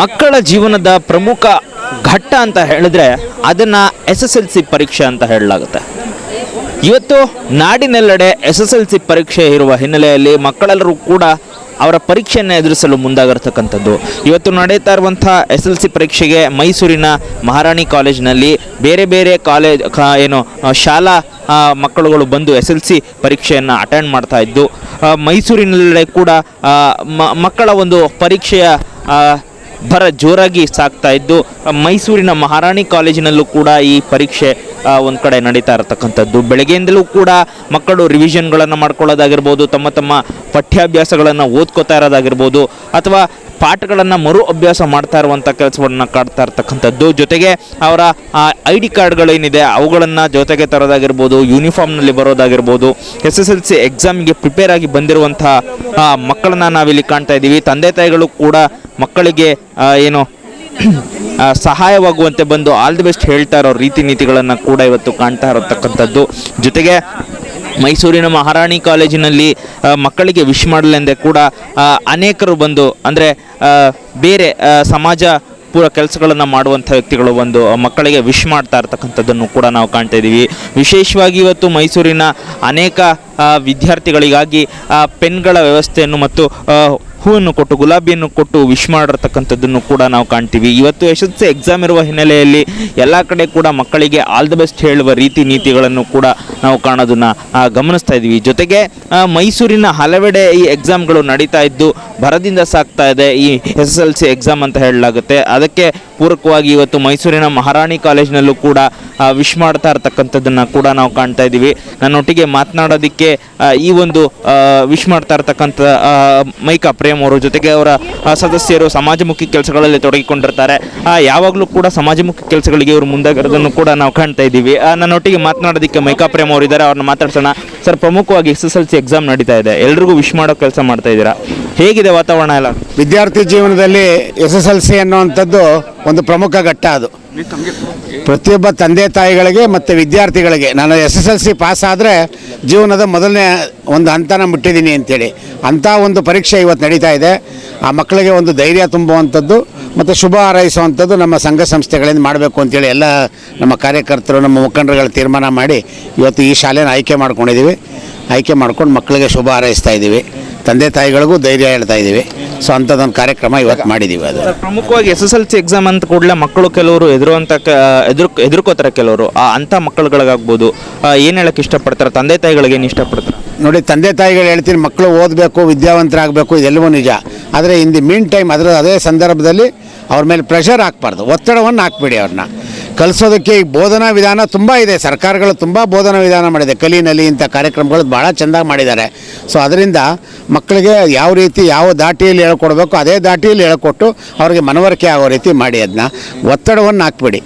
ಮಕ್ಕಳ ಜೀವನದ ಪ್ರಮುಖ ಘಟ್ಟ ಅಂತ ಹೇಳಿದ್ರೆ ಅದನ್ನು ಎಸ್ ಎಸ್ ಎಲ್ ಸಿ ಪರೀಕ್ಷೆ ಅಂತ ಹೇಳಲಾಗುತ್ತೆ. ಇವತ್ತು ನಾಡಿನೆಲ್ಲೆಡೆ ಎಸ್ ಎಸ್ ಎಲ್ ಸಿ ಪರೀಕ್ಷೆ ಇರುವ ಹಿನ್ನೆಲೆಯಲ್ಲಿ ಮಕ್ಕಳೆಲ್ಲರೂ ಕೂಡ ಅವರ ಪರೀಕ್ಷೆಯನ್ನು ಎದುರಿಸಲು ಮುಂದಾಗಿರ್ತಕ್ಕಂಥದ್ದು. ಇವತ್ತು ನಡೀತಾ ಇರುವಂಥ ಎಸ್ ಎಲ್ ಸಿ ಪರೀಕ್ಷೆಗೆ ಮೈಸೂರಿನ ಮಹಾರಾಣಿ ಕಾಲೇಜಿನಲ್ಲಿ ಬೇರೆ ಬೇರೆ ಕಾಲೇಜ್ ಏನು ಶಾಲಾ ಮಕ್ಕಳುಗಳು ಬಂದು ಎಸ್ ಎಲ್ ಸಿ ಪರೀಕ್ಷೆಯನ್ನು ಅಟೆಂಡ್ ಮಾಡ್ತಾ ಇದ್ದು ಮೈಸೂರಿನಲ್ಲೇ ಕೂಡ ಮಕ್ಕಳ ಒಂದು ಪರೀಕ್ಷೆಯ ಭರ ಜೋರಾಗಿ ಸಾಗ್ತಾ ಇದ್ದು ಮೈಸೂರಿನ ಮಹಾರಾಣಿ ಕಾಲೇಜಿನಲ್ಲೂ ಕೂಡ ಈ ಪರೀಕ್ಷೆ ಒಂದು ಕಡೆ ನಡೀತಾ ಇರತಕ್ಕಂಥದ್ದು. ಬೆಳಗ್ಗೆಯಿಂದಲೂ ಕೂಡ ಮಕ್ಕಳು ರಿವಿಷನ್ಗಳನ್ನು ಮಾಡ್ಕೊಳ್ಳೋದಾಗಿರ್ಬೋದು, ತಮ್ಮ ತಮ್ಮ ಪಠ್ಯಾಭ್ಯಾಸಗಳನ್ನು ಓದ್ಕೋತಾ ಇರೋದಾಗಿರ್ಬೋದು, ಅಥವಾ ಪಾಠಗಳನ್ನು ಮರು ಅಭ್ಯಾಸ ಮಾಡ್ತಾ ಇರುವಂಥ ಕೆಲಸವನ್ನು ಕಾಡ್ತಾ ಇರ್ತಕ್ಕಂಥದ್ದು. ಜೊತೆಗೆ ಅವರ ಐ ಡಿ ಕಾರ್ಡ್ಗಳೇನಿದೆ, ಅವುಗಳನ್ನು ಜೊತೆಗೆ ತರೋದಾಗಿರ್ಬೋದು ಯೂನಿಫಾರ್ಮ್ನಲ್ಲಿ ಬರೋದಾಗಿರ್ಬೋದು ಎಸ್ ಎಸ್ ಎಲ್ ಸಿ ಎಕ್ಸಾಮ್ಗೆ ಪ್ರಿಪೇರ್ ಆಗಿ ಬಂದಿರುವಂಥ ಮಕ್ಕಳನ್ನ ನಾವಿಲ್ಲಿ ಕಾಣ್ತಾ ಇದ್ದೀವಿ. ತಂದೆ ತಾಯಿಗಳು ಕೂಡ ಮಕ್ಕಳಿಗೆ ಏನು ಸಹಾಯವಾಗುವಂತೆ ಬಂದು ಆಲ್ ದಿ ಬೆಸ್ಟ್ ಹೇಳ್ತಾ ಇರೋ ರೀತಿ ನೀತಿಗಳನ್ನು ಕೂಡ ಇವತ್ತು ಕಾಣ್ತಾ ಇರತಕ್ಕಂಥದ್ದು. ಜೊತೆಗೆ ಮೈಸೂರಿನ ಮಹಾರಾಣಿ ಕಾಲೇಜಿನಲ್ಲಿ ಮಕ್ಕಳಿಗೆ ವಿಶ್ ಮಾಡಲೆಂದೇ ಕೂಡ ಅನೇಕರು ಬಂದು, ಅಂದರೆ ಬೇರೆ ಸಮಾಜ ಪೂರ ಕೆಲಸಗಳನ್ನು ಮಾಡುವಂಥ ವ್ಯಕ್ತಿಗಳು ಒಂದು ಮಕ್ಕಳಿಗೆ ವಿಶ್ ಮಾಡ್ತಾ ಇರ್ತಕ್ಕಂಥದ್ದನ್ನು ಕೂಡ ನಾವು ಕಾಣ್ತಾ ಇದ್ದೀವಿ. ವಿಶೇಷವಾಗಿ ಇವತ್ತು ಮೈಸೂರಿನ ಅನೇಕ ವಿದ್ಯಾರ್ಥಿಗಳಿಗಾಗಿ ಪೆನ್ಗಳ ವ್ಯವಸ್ಥೆಯನ್ನು ಮತ್ತು ಹೂವನ್ನು ಕೊಟ್ಟು, ಗುಲಾಬಿಯನ್ನು ಕೊಟ್ಟು ವಿಶ್ ಮಾಡಿರ್ತಕ್ಕಂಥದ್ದನ್ನು ಕೂಡ ನಾವು ಕಾಣ್ತೀವಿ. ಇವತ್ತು ಎಸ್ ಎಲ್ ಸಿ ಎಕ್ಸಾಮ್ ಇರುವ ಹಿನ್ನೆಲೆಯಲ್ಲಿ ಎಲ್ಲ ಕಡೆ ಕೂಡ ಮಕ್ಕಳಿಗೆ ಆಲ್ ದ ಬೆಸ್ಟ್ ಹೇಳುವ ರೀತಿ ನೀತಿಗಳನ್ನು ಕೂಡ ನಾವು ಕಾಣೋದನ್ನ ಗಮನಿಸ್ತಾ ಇದ್ದೀವಿ ಜೊತೆಗೆ ಮೈಸೂರಿನ ಹಲವೆಡೆ ಈ ಎಕ್ಸಾಮ್ಗಳು ನಡೀತಾ ಇದ್ದು, ಭರದಿಂದ ಸಾಕ್ತಾ ಇದೆ ಈ S S L C exam ಅಂತ ಹೇಳಲಾಗುತ್ತೆ. ಅದಕ್ಕೆ ಪೂರಕವಾಗಿ ಇವತ್ತು ಮೈಸೂರಿನ ಮಹಾರಾಣಿ ಕಾಲೇಜಿನಲ್ಲೂ ಕೂಡ ವಿಶ್ ಮಾಡ್ತಾ ಇರ್ತಕ್ಕಂಥದ್ದನ್ನು ಕೂಡ ನಾವು ಕಾಣ್ತಾ ಇದ್ದೀವಿ ನನ್ನೊಟ್ಟಿಗೆ ಮಾತನಾಡೋದಕ್ಕೆ ಈ ಒಂದು ವಿಶ್ ಮಾಡ್ತಾ ಇರ್ತಕ್ಕಂಥ ಮೈಕಾ ಪ್ರೇಮ್ ಅವರು, ಜೊತೆಗೆ ಅವರ ಸದಸ್ಯರು ಸಮಾಜಮುಖಿ ಕೆಲಸಗಳಲ್ಲಿ ತೊಡಗಿಕೊಂಡಿರ್ತಾರೆ. ಯಾವಾಗಲೂ ಕೂಡ ಸಮಾಜಮುಖಿ ಕೆಲಸಗಳಿಗೆ ಇವರು ಮುಂದಾಗಿರೋದನ್ನು ಕೂಡ ನಾವು ಕಾಣ್ತಾ ಇದ್ದೀವಿ ನನ್ನೊಟ್ಟಿಗೆ ಮಾತನಾಡೋದಕ್ಕೆ ಮೈಕಾ ಪ್ರೇಮ್ ಅವರು ಇದ್ದಾರೆ ಅವ್ರನ್ನ ಮಾತಾಡ್ಸೋಣ. ಸರ್, ಪ್ರಮುಖವಾಗಿ S S L C exam ನಡೀತಾ ಇದೆ. ಎಲ್ರಿಗೂ ವಿಶ್ ಮಾಡೋ ಕೆಲಸ ಮಾಡ್ತಾ ಇದ್ದೀರಾ? ಹೇಗಿದೆ ವಾತಾವರಣ ಎಲ್ಲ? ವಿದ್ಯಾರ್ಥಿ ಜೀವನದಲ್ಲಿ ಎಸ್ ಎಸ್ ಎಲ್ ಸಿ ಅನ್ನುವಂಥದ್ದು ಒಂದು ಪ್ರಮುಖ ಘಟ್ಟ ಅದು. ಪ್ರತಿಯೊಬ್ಬ ತಂದೆ ತಾಯಿಗಳಿಗೆ ಮತ್ತು ವಿದ್ಯಾರ್ಥಿಗಳಿಗೆ. ನಾನು S S L C pass ಆದರೆ ಜೀವನದ ಮೊದಲನೇ ಒಂದು ಹಂತನ ಮುಟ್ಟಿದ್ದೀನಿ ಅಂತೇಳಿ. ಅಂಥ ಒಂದು ಪರೀಕ್ಷೆ ಇವತ್ತು ನಡೀತಾ ಇದೆ. ಆ ಮಕ್ಕಳಿಗೆ ಒಂದು ಧೈರ್ಯ ತುಂಬುವಂಥದ್ದು. ಮತ್ತು ಶುಭ ಹಾರೈಸುವಂಥದ್ದು ನಮ್ಮ ಸಂಘ ಸಂಸ್ಥೆಗಳಿಂದ ಮಾಡಬೇಕು ಅಂತೇಳಿ ಎಲ್ಲ ನಮ್ಮ ಕಾರ್ಯಕರ್ತರು ನಮ್ಮ ಮುಖಂಡರುಗಳು ತೀರ್ಮಾನ ಮಾಡಿ ಇವತ್ತು ಈ ಶಾಲೆನ ಆಯ್ಕೆ ಮಾಡ್ಕೊಂಡಿದ್ದೀವಿ. ಆಯ್ಕೆ ಮಾಡ್ಕೊಂಡು ಮಕ್ಕಳಿಗೆ ಶುಭ ಹಾರೈಸ್ತಾ ಇದ್ದೀವಿ. ತಂದೆ ತಾಯಿಗಳಿಗೂ ಧೈರ್ಯ ಹೇಳ್ತಾ ಇದ್ದೀವಿ. ಸೊ ಅಂಥದ್ದೊಂದು ಕಾರ್ಯಕ್ರಮ ಇವತ್ತು ಮಾಡಿದ್ದೀವಿ ಅದು. ಪ್ರಮುಖವಾಗಿ S S L C exam ಅಂತ ಕೂಡಲೇ ಮಕ್ಕಳು ಕೆಲವರು ಎದುರುವಂಥ ಎದುರು ಎದುರ್ಕೋತಾರೆ ಕೆಲವರು. ಆ ಅಂಥ ಮಕ್ಕಳುಗಳಿಗಾಗ್ಬೋದು. ಏನು ಹೇಳಕ್ಕೆ ಇಷ್ಟಪಡ್ತಾರೆ? ತಂದೆ ತಾಯಿಗಳಿಗೆ ಏನು ಇಷ್ಟಪಡ್ತಾರೆ? ನೋಡಿ ತಂದೆ ತಾಯಿಗಳು ಹೇಳ್ತೀನಿ ಮಕ್ಕಳು ಓದಬೇಕು ವಿದ್ಯಾವಂತರಾಗಬೇಕು ಇದೆಲ್ಲವೂ ನಿಜ. ಆದರೆ ಇನ್ ದಿ ಮೀನ್ ಟೈಮ್ ಅದರ ಅದೇ ಸಂದರ್ಭದಲ್ಲಿ ಅವ್ರ ಮೇಲೆ ಪ್ರೆಷರ್ ಹಾಕ್ಬಾರ್ದು. ಒತ್ತಡವನ್ನು ಹಾಕ್ಬಿಡಿ ಅವ್ರನ್ನ. ಕಲಿಸೋದಕ್ಕೆ ಈ ಬೋಧನಾ ವಿಧಾನ ತುಂಬ ಇದೆ. ಸರ್ಕಾರಗಳು ತುಂಬ ಬೋಧನಾ ವಿಧಾನ ಮಾಡಿದೆ. ಕಲಿನಲ್ಲಿ ಇಂಥ ಕಾರ್ಯಕ್ರಮಗಳು ಭಾಳ ಚೆಂದಾಗಿ ಮಾಡಿದ್ದಾರೆ. ಸೊ ಅದರಿಂದ ಮಕ್ಕಳಿಗೆ ಯಾವ ರೀತಿ, ಯಾವ ದಾಟಿಯಲ್ಲಿ ಹೇಳ್ಕೊಡ್ಬೇಕು ಅದೇ ದಾಟಿಯಲ್ಲಿ ಹೇಳ್ಕೊಟ್ಟು ಅವ್ರಿಗೆ ಮನವರಿಕೆ ಆಗೋ ರೀತಿ ಮಾಡಿ ಅದನ್ನ ಒತ್ತಡವನ್ನು ಹಾಕ್ಬಿಡಿ.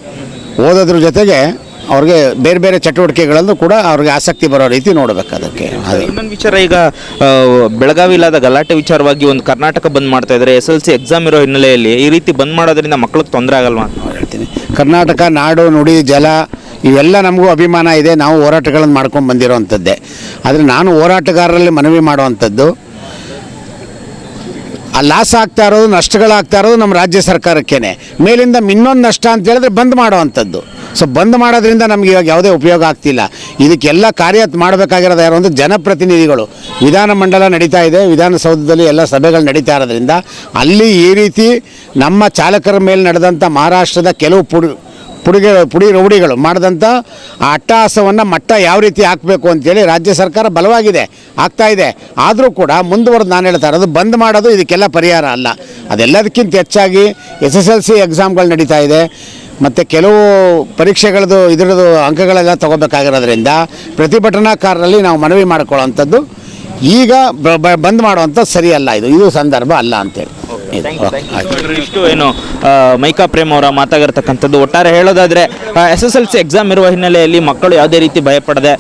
ಓದೋದ್ರ ಜೊತೆಗೆ ಅವ್ರಿಗೆ ಬೇರೆ ಬೇರೆ ಚಟುವಟಿಕೆಗಳಲ್ಲೂ ಕೂಡ ಅವ್ರಿಗೆ ಆಸಕ್ತಿ ಬರೋ ರೀತಿ ನೋಡಬೇಕು ಅದಕ್ಕೆ. ಅದು. ಇನ್ನೊಂದು ವಿಚಾರ ಈಗ ಆ, ಬೆಳಗಾವಿಲಾದ ಗಲಾಟೆ ವಿಚಾರವಾಗಿ ಒಂದು ಕರ್ನಾಟಕ ಬಂದ್ ಮಾಡ್ತಾ ಇದ್ದಾರೆ ಎಸ್ ಎಲ್ ಸಿ ಎಕ್ಸಾಮ್ ಇರೋ ಹಿನ್ನೆಲೆಯಲ್ಲಿ ಈ ರೀತಿ ಬಂದ್ ಮಾಡೋದ್ರಿಂದ ಮಕ್ಕಳಿಗೆ ತೊಂದರೆ ಆಗಲ್ವಾ? ಅಂತ ಹೇಳ್ತೀನಿ. ಕರ್ನಾಟಕ ನಾಡು ನುಡಿ ಜಲ ಇವೆಲ್ಲ ನಮಗೂ ಅಭಿಮಾನ ಇದೆ. ನಾವು ಹೋರಾಟಗಳನ್ನು ಮಾಡ್ಕೊಂಡು ಬಂದಿರೋವಂಥದ್ದೇ ಆದರೆ ನಾನು ಹೋರಾಟಗಾರರಲ್ಲಿ ಮನವಿ ಮಾಡುವಂಥದ್ದು ಆ ಲಾಸ್ ಆಗ್ತಾ ಇರೋದು ನಷ್ಟಗಳಾಗ್ತಾ ಇರೋದು ನಮ್ಮ ರಾಜ್ಯ ಸರ್ಕಾರಕ್ಕೇನೆ. ಮೇಲಿಂದ ಇನ್ನೊಂದು ನಷ್ಟ ಅಂತ ಹೇಳಿದ್ರೆ ಬಂದ್ ಮಾಡುವಂಥದ್ದು ಸೊ ಬಂದ್ ಮಾಡೋದ್ರಿಂದ ನಮ್ಗೆ ಇವಾಗ ಯಾವುದೇ ಉಪಯೋಗ ಆಗ್ತಿಲ್ಲ. ಇದಕ್ಕೆಲ್ಲ ಕಾರ್ಯ ಮಾಡಬೇಕಾಗಿರೋದು ಯಾರು ಅಂದರೆ ಜನಪ್ರತಿನಿಧಿಗಳು. ವಿಧಾನಮಂಡಲ ನಡೀತಾ ಇದೆ, ವಿಧಾನಸೌಧದಲ್ಲಿ ಎಲ್ಲ ಸಭೆಗಳು ನಡೀತಾ ಇರೋದ್ರಿಂದ ಅಲ್ಲಿ ಈ ರೀತಿ ನಮ್ಮ ಚಾಲಕರ ಮೇಲೆ ನಡೆದಂಥ ಮಹಾರಾಷ್ಟ್ರದ ಕೆಲವು ಪುಡಿಗೆ ಪುಡಿ ರೌಡಿಗಳು ಮಾಡಿದಂಥ ಆ ಅಟ್ಟಹಾಸವನ್ನು ಮಟ್ಟ ಯಾವ ರೀತಿ ಹಾಕಬೇಕು ಅಂತೇಳಿ ರಾಜ್ಯ ಸರ್ಕಾರ ಬಲವಾಗಿದೆ, ಆಗ್ತಾ ಇದೆ. ಆದರೂ ಕೂಡ ಮುಂದುವರೆದು ನಾನು ಹೇಳ್ತಾ ಇರೋದು, ಬಂದ್ ಮಾಡೋದು ಇದಕ್ಕೆಲ್ಲ ಪರಿಹಾರ ಅಲ್ಲ. ಅದೆಲ್ಲದಕ್ಕಿಂತ ಹೆಚ್ಚಾಗಿ ಎಸ್ ಎಸ್ ಎಲ್ ಸಿ ಎಕ್ಸಾಮ್ಗಳು ನಡೀತಾ ಇದೆ. ಮತ್ತು ಕೆಲವು ಪರೀಕ್ಷೆಗಳದ್ದು, ಇದರದ್ದು ಅಂಕಗಳೆಲ್ಲ ತಗೋಬೇಕಾಗಿರೋದ್ರಿಂದ ಪ್ರತಿಭಟನಾಕಾರರಲ್ಲಿ ನಾವು ಮನವಿ ಮಾಡ್ಕೊಳ್ಳೋವಂಥದ್ದು. ಈಗ ಬಂದ್ ಮಾಡುವಂಥದ್ದು ಸರಿಯಲ್ಲ ಇದು. ಇದು ಸಂದರ್ಭ ಅಲ್ಲ ಅಂತೇಳಿ. ಇಷ್ಟು ಏನು ಮೈಕಾ ಪ್ರೇಮ್ ಅವರ ಮಾತಾಗಿರ್ತಕ್ಕಂಥದ್ದು. ಒಟ್ಟಾರೆ ಹೇಳೋದಾದ್ರೆ S S L C exam ಇರುವ ಹಿನ್ನೆಲೆಯಲ್ಲಿ ಮಕ್ಕಳು ಯಾವುದೇ ರೀತಿ ಭಯಪಡದೆ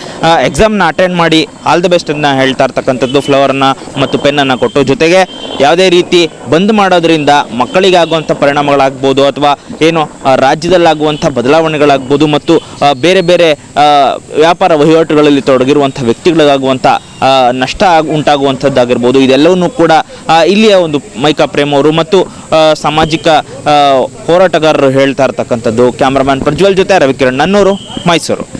ಎಕ್ಸಾಮ್ನ ಅಟೆಂಡ್ ಮಾಡಿ ಆಲ್ ದ ಬೆಸ್ಟ್ ಅನ್ನ ಹೇಳ್ತಾ ಇರ್ತಕ್ಕಂಥದ್ದು ಫ್ಲವರ್ನ ಮತ್ತು ಪೆನ್ನನ್ನು ಕೊಟ್ಟು. ಜೊತೆಗೆ ಯಾವುದೇ ರೀತಿ ಬಂದ್ ಮಾಡೋದ್ರಿಂದ ಮಕ್ಕಳಿಗೆ ಆಗುವಂಥ ಪರಿಣಾಮಗಳಾಗ್ಬೋದು ಅಥವಾ ಏನು ರಾಜ್ಯದಲ್ಲಾಗುವಂಥ ಬದಲಾವಣೆಗಳಾಗ್ಬೋದು ಮತ್ತು ಬೇರೆ ಬೇರೆ ವ್ಯಾಪಾರ ವಹಿವಾಟುಗಳಲ್ಲಿ ತೊಡಗಿರುವಂಥ ವ್ಯಕ್ತಿಗಳಿಗಾಗುವಂಥ ನಷ್ಟ ಉಂಟಾಗುವಂಥದ್ದಾಗಿರ್ಬೋದು. ಇದೆಲ್ಲವನ್ನೂ ಕೂಡ ಇಲ್ಲಿಯ ಒಂದು ಮೈಕಾ ಪ್ರೇಮ್ ಅವರು ಮತ್ತು ಸಾಮಾಜಿಕ ಹೋರಾಟಗಾರರು ಹೇಳ್ತಾ ಇರ್ತಕ್ಕಂಥದ್ದು ಕ್ಯಾಮ್ರಾಮನ್ ಪ್ರಜ್ವಲ್ ಜೊತೆ ರವಿಕಿರಣ್ ನನ್ನೂರು ಮೈಸೂರು.